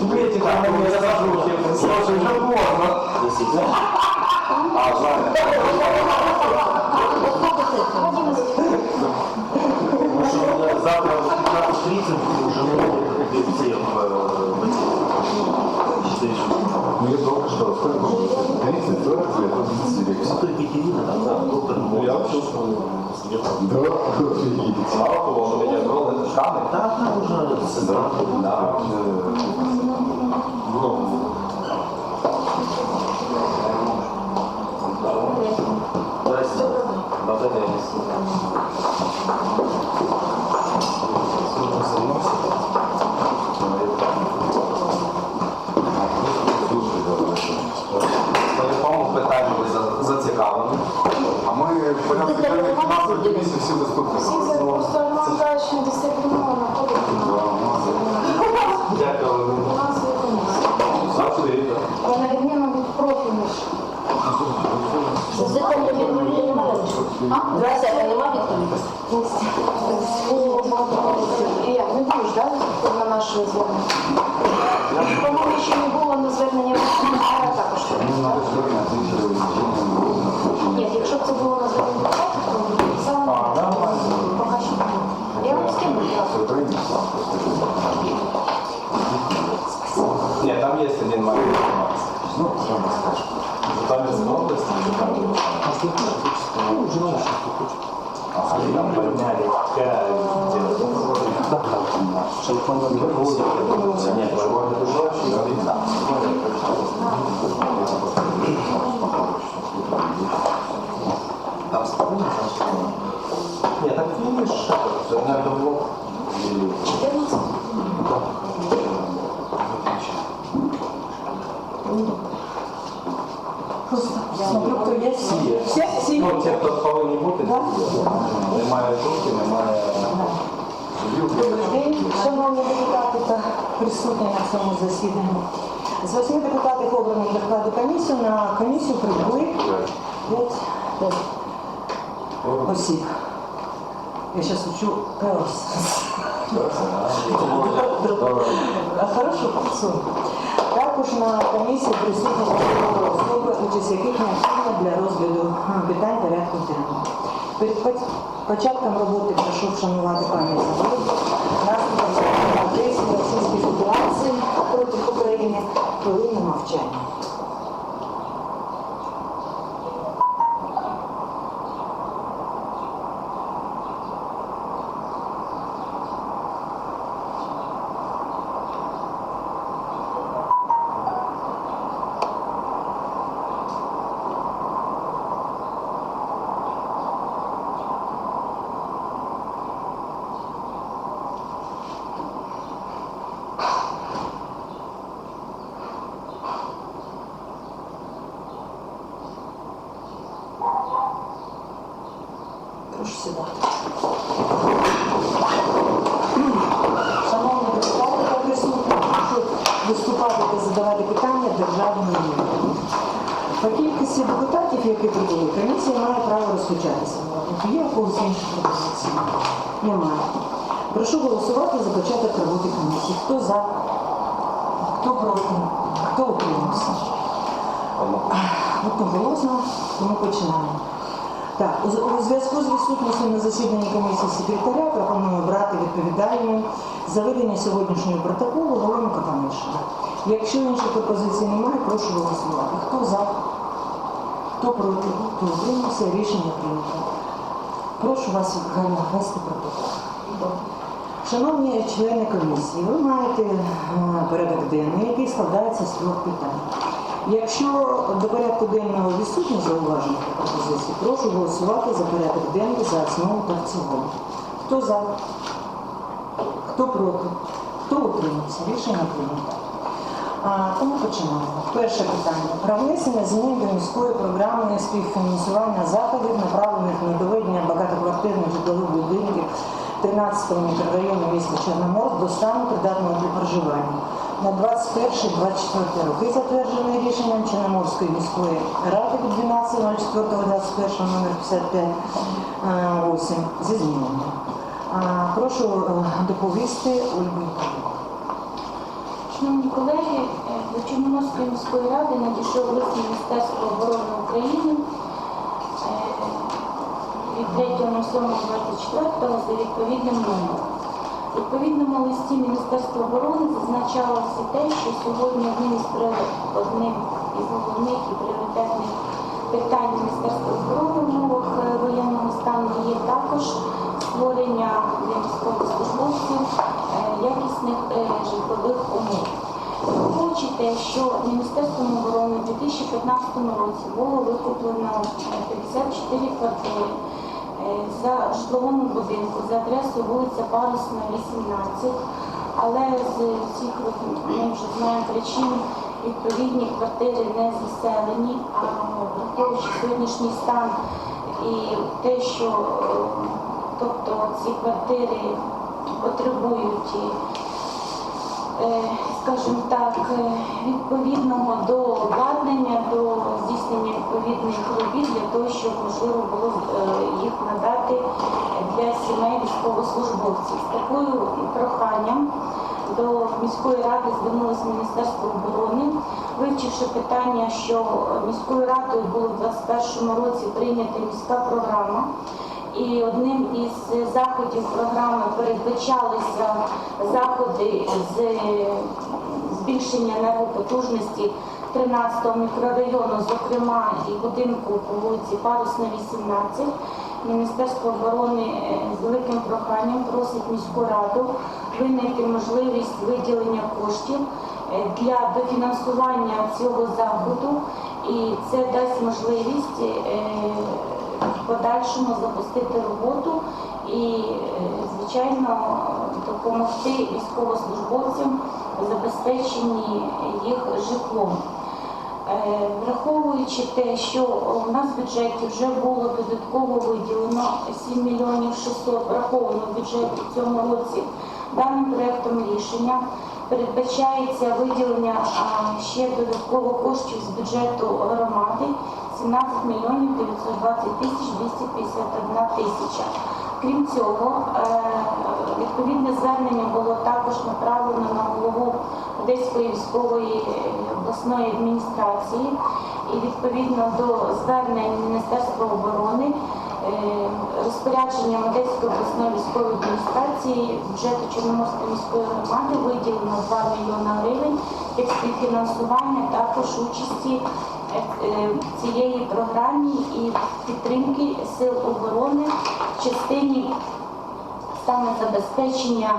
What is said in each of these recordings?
Видите, там не задержу, слушай, уже можно. А, знаю. Завтра в 15.30 уже быть все в Ну я только что, сколько? 30, 40 лет, 30 лет. Только Екатерина, там, да, доктор Ну, я вообще. Мало того, зробили це шани. Да, уже сестра. Да. Ну, Здрасте. День. По якому? А мы в Всі це подняли пять Там спокійно, Ні, там фініш, це не було. 14. Смотрю, хто є. Всі? Всі? Ну, ті, хто повинні бути, немає жовті, немає. Добрий день, шановні депутати та присутні на цьому засіданні. З восьми депутатів обраних до складу комісії на комісію прибули п'ять осіб. Я зараз учу. А Хорошо, працюю. Також на комісії присутні особи, участь яких необхідна для розгляду питань порядку денного. Перед початком роботи прошу вшанувати пам'ять загиблих наслідок агресії Російської Федерації проти України хвилини мовчання. Прошу сідати. Шановні депутати та присутні, прошу виступати та задавати питання державної мови. По кількості депутатів, які прибули, комісія має право розпочатися. Є у когось інших пропозицій? Немає. Прошу голосувати за початок роботи комісії. Хто за? Хто проти? Хто утримався? Одноголосно, тому починаємо. Так, у- зв'язку з відсутністю на засіданні комісії секретаря пропоную брати відповідальним за ведення сьогоднішнього протоколу Галину Капанишину. Якщо інших пропозицій немає, прошу голосувати. Хто за? Хто проти? Хто утримався? Рішення прийнято. Прошу вас Галина, вести протокол. Шановні члени комісії, ви маєте е, порядок денний, який складається з трьох питань. Якщо до порядку денного відсутні зауваження пропозиції, прошу голосувати за порядок денний за основу та в цілому. Хто за? Хто проти? Хто утримався? Рішення прийнято. Тому починаємо. Перше питання. Про внесення змін до міської програми співфінансування заходів, направлених на доведення багатоквартирних житлових будинків 13 мікрорайону міста Чорноморськ до стану придатного для проживання на 21-24 роки, затверджене рішенням Чорноморської міської ради від 12.04.21 номер 55 е, 8 зі змінами. Прошу е, доповісти Ольгу. Шановні колеги, е, до Чорноморської міської ради надійшов лист Міністерства оборони України від 3.07.24 за відповідним номером. В відповідному листі Міністерства оборони зазначалося те, що сьогодні одним із, одним із головних і пріоритетних питань Міністерства оборони в умовах е, воєнного стану є також створення для військовослужбовців е, якісних е, житлових умов. Враховуючи те, що Міністерством оборони у 2015 році було викуплено е, 54 квартири за житловому будинку за адресою вулиця Парусна, 18, але з всіх ми вже знаємо причин відповідні квартири не заселені, а враховуючи сьогоднішній стан і те, що е, тобто ці квартири потребують е, скажімо так, відповідного до обладнання, до здійснення відповідних робіт для того, щоб можливо було е, їх надати для сімей військовослужбовців. З такою проханням до міської ради звернулося Міністерство оборони, вивчивши питання, що міською радою було в 2021 році прийнята міська програма. І одним із заходів програми передбачалися заходи з збільшення енергопотужності 13-го мікрорайону, зокрема і будинку по вулиці Парусна, 18. Міністерство оборони е, з великим проханням просить міську раду винайти можливість виділення коштів е, для дофінансування цього заходу, і це дасть можливість е, в подальшому запустити роботу і, звичайно, допомогти військовослужбовцям у забезпеченні їх житлом. Е, Враховуючи те, що у нас в бюджеті вже було додатково виділено 7 мільйонів 600 враховано в бюджеті в цьому році, даним проектом рішення передбачається виділення ще додатково коштів з бюджету громади 17 мільйонів 920 тисяч 251 тисяча. Крім цього, е, відповідне звернення було також направлено на голову Одеської військової е, обласної адміністрації. І відповідно до звернень Міністерства оборони е, розпорядженням Одеської обласної військової адміністрації бюджету Чорноморської міської громади виділено 2 мільйона гривень як співфінансування також участі в цієї програмі і підтримки сил оборони в частині саме забезпечення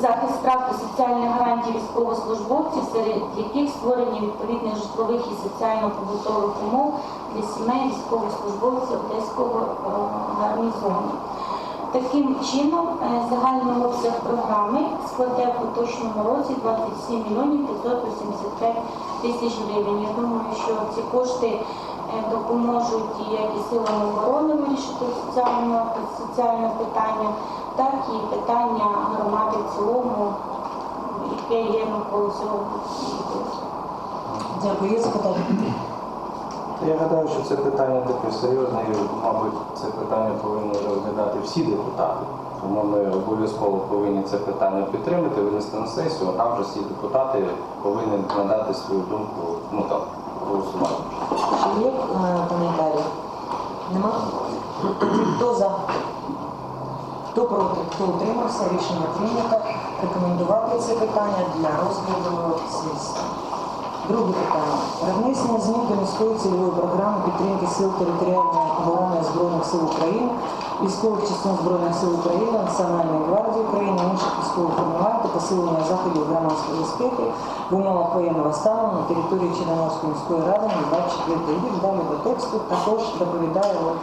захист прав та соціальних гарантій військовослужбовців, серед яких створення відповідних житлових і соціально-побутових умов для сімей військовослужбовців Одеського е, гарнізону. Таким чином, е, загальний обсяг програми складе в поточному році 27 мільйонів 585 тисяч гривень. Я думаю, що ці кошти е, допоможуть як і силам оборони вирішити соціальне, соціальне питання, так і питання громади в цілому, яке є навколо цього. Дякую. Є запитання? Я гадаю, що це питання таке серйозне і, мабуть, це питання повинні розглядати всі депутати. Тому ми обов'язково повинні це питання підтримати, винести на сесію, а там вже всі депутати повинні надати свою думку, ну там, голосувати. Чи є е, коментарі? Нема? Хто за? Хто проти? Хто утримався? Рішення прийнято. Рекомендувати це питання для розгляду сесії. Друге питання. Про внесення змін до міської цільової програми підтримки сил територіальної оборони Збройних сил України, військових частин Збройних сил України, Національної гвардії України, інших військових формувань та посилення заходів громадської безпеки в умовах воєнного стану на території Чорноморської міської ради на 24 рік. Далі до тексту також доповідає Олег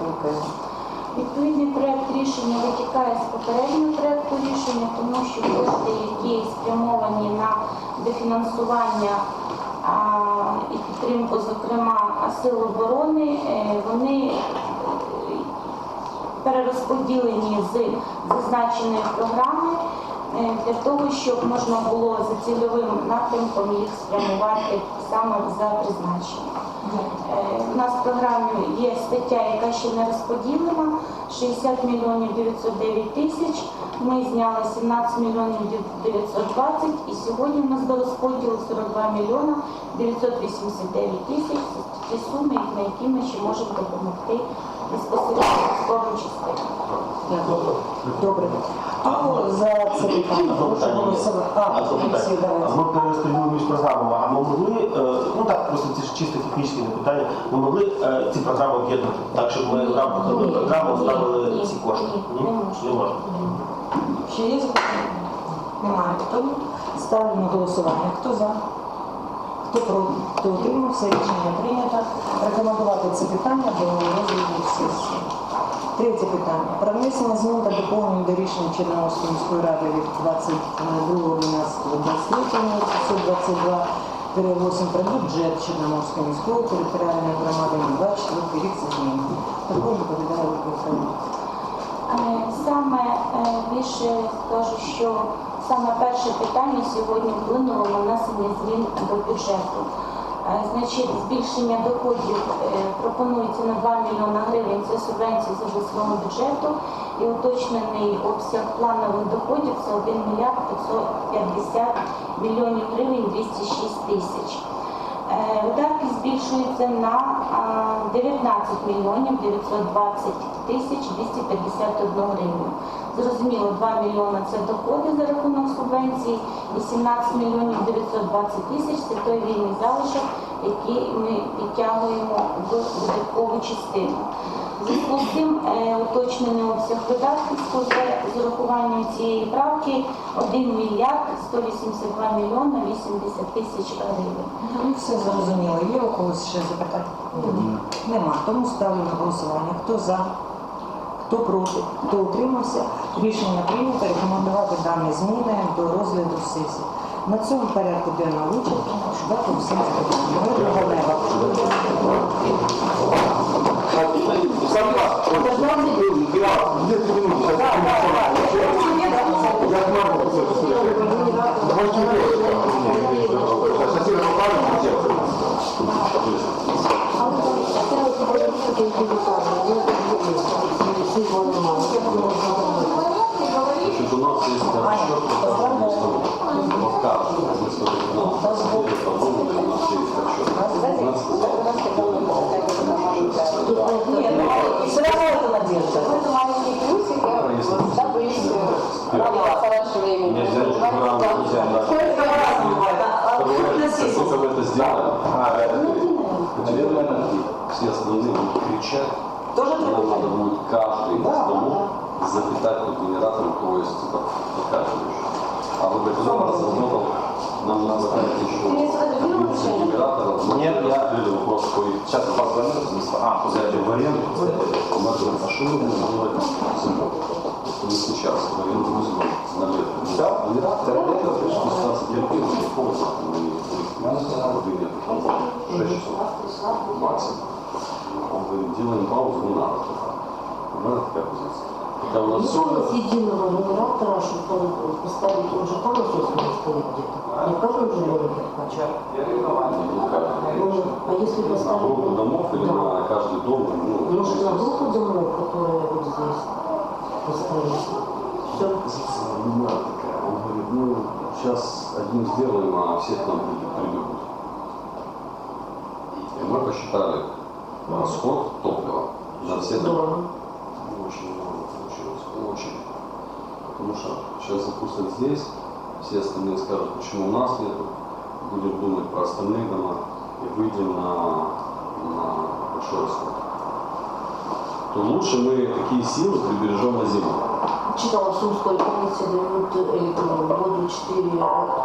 Відповідний проект рішення витікає з попереднього проекту рішення, тому що кошти, які спрямовані на дофінансування і підтримку, зокрема, сил оборони, е, вони перерозподілені з зазначеної програми е, для того, щоб можна було за цільовим напрямком їх спрямувати саме за призначенням. Е, У нас в програмі є стаття, яка ще не розподілена, 60 мільйонів 909 тисяч. Ми зняли 17 мільйонів 920 і сьогодні у нас до розподілу 42 мільйона 989 тисяч. Ті суми, на які ми ще можемо допомогти безпосередньо військовим частинам. Дякую. Добре. Хто за це питання? Прошу голосувати. А, ми перерозподілили між програмами, а ми могли, е, ну так, просто це ж чисто технічне питання, ми могли е, ці програми об'єднати, так, щоб ми в рамках одної програми ці кошти? Не можна. Ще є запитання? Немає. Тому ставлю на голосування. Хто за? Хто утримався? Рішення прийнято. Рекомендувати це питання до розгляду сесії. Третє питання. Про внесення змін та доповнень до рішення Чорноморської міської ради від 22.12.23 522 8 про бюджет Чорноморської міської територіальної громади на 24 рік за зміни. Також доповідає Е, Саме е, більше скажу, що саме перше питання сьогодні вплинуло на внесення змін до бюджету. Е, Значить, збільшення доходів е, пропонується на 2 мільйона гривень. Це субвенції з обласного бюджету і уточнений обсяг планових доходів це 1 мільярд 550 мільйонів гривень 206 тисяч. Е, Видатки збільшуються на 19 мільйонів 920 тисяч 251 гривню. Зрозуміло, 2 мільйони це доходи за рахунок субвенцій, і 17 мільйонів 920 тисяч це той вільний залишок, який ми підтягуємо в видаткову частину. Зв'язку з цим е, уточнений обсяг видатків з урахуванням цієї правки 1 мільярд 182 мільйона 80 тисяч гривень. Ну, все зрозуміло. Є у когось ще запитання? Нема. Тому ставлю на голосування. Хто за? Хто проти? Хто утримався? Рішення прийнято. Рекомендувати дані зміни до розгляду сесії. На цьому порядку денного вичерпу Дякую всім за успех. Нельзя, программа нельзя. Сколько раз бывает? Сколько вы это сделали? А, все остальные будут кричать. Тоже Нам надо будет каждый из домов запитать под генератором, у кого есть типа. А вот этот дом разработал, нам надо еще генератор. Нет, я видел вопрос, сейчас у вас А, позади вариант. Мы машину будем делать не сейчас, в аренду возьмем на лето. Всё? Генератор, это 16 лет, не холодно, мы не воды нет, 6 часов максимум. Говорит, делаем паузу, не надо. У меня такая позиция. Хотя у нас все единого генератора, чтобы поставить, он же там насосный стоит где-то. Не в каждом жилье подкачать. Ну, а если на поставить... группу домов или Да. на каждый дом, ну, Может, на группу домов, которые вот здесь поставить. Все. позиция. Он говорит, ну, сейчас одним сделаем, а всех нам придут-. И мы посчитали расход топлива на все дома. Очень много получилось, очень. Потому что сейчас запустят здесь, все остальные скажут, почему у нас нету. Будем думать про остальные дома и выйдем на, на большой расход. То лучше мы такие силы прибережем на зиму. Читала Сумской комнате дают электронную воду 4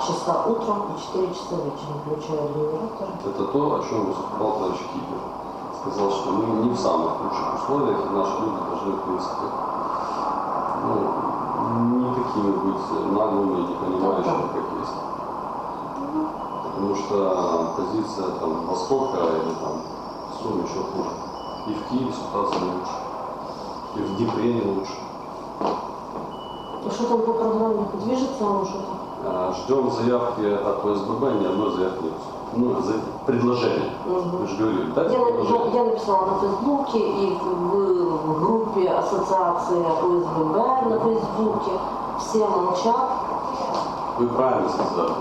часа утром и 4 часа вечером, включая генератор. Это то, о чем выступал товарищ Кипер. Сказал, что мы не в самых лучших условиях, и наши люди должны, в принципе, ну, не такими быть наглыми и не понимающими, как есть. Потому что позиция там Востока или там Сум еще хуже. И в Киеве ситуация лучше. И в Днепре не лучше. что там по программе движется, может? Э, Ждем заявки от ОСББ, ни одной заявки нет. Ну, за- предложение. Же говорили, да? Я, я, я написала на Фейсбуке и в, в группе Ассоциации ОСББ на Фейсбуке. Все молчат. Вы правильно сказали.